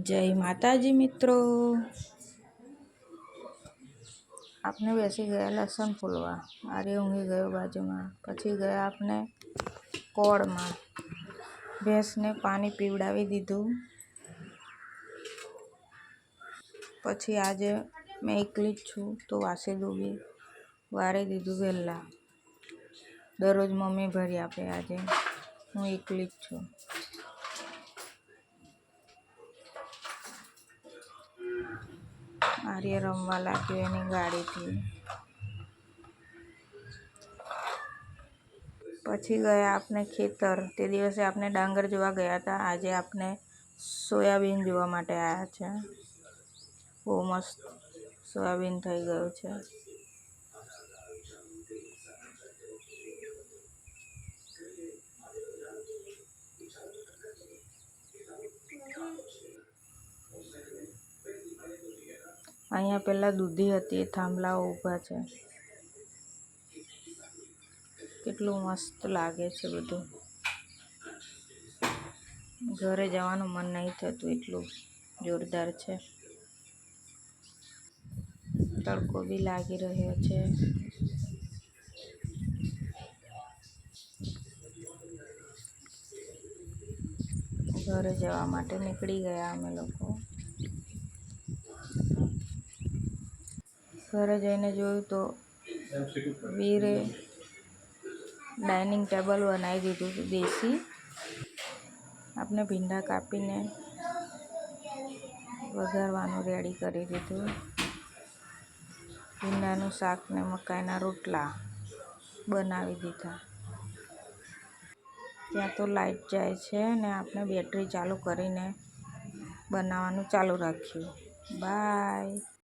જય માતાજી મિત્રો. આપણે બેસી ગયા લસણ ફૂલવા. આરે ઊંઘી ગયો બાજુમાં. પછી ગયા આપણે કોળમાં. ભેંસને પાણી પીવડાવી દીધું. પછી આજે મેં એકલી જ છું તો વાસી ડૂબી વારે દીધું વહેલા દરરોજ મમ્મી ભરી આપે આજે. હું એકલી જ છું. આર્ય રમવા લાગ્યો એની ગાડીથી. પછી ગયા આપણે ખેતર. તે દિવસે આપણે ડાંગર જોવા ગયા હતા. આજે આપણે સોયાબીન જોવા માટે આવ્યા છે. બહુ મસ્ત સોયાબીન થઈ ગયું છે. અહીંયા પહેલાં દૂધી હતી થાંભલાઓ ઊભા છે. કેટલું મસ્ત લાગે છે બધું. ઘરે જવાનું મન નહીં થતું એટલું જોરદાર છે. તડકો બી લાગી રહ્યો છે. ઘરે જવા માટે નીકળી ગયા અમે લોકો. ઘરે જઈને જોયું તો વીરે ડાઇનિંગ ટેબલ બનાવી દીધું હતું દેશી. આપણે ભીંડા કાપીને વઘારવાનું રેડી કરી દીધું. ભીંડાનું શાક ને મકાઈના રોટલા બનાવી દીધા. ત્યાં તો લાઈટ જાય છે ને આપણે બેટરી ચાલુ કરીને બનાવવાનું ચાલુ રાખ્યું. બાય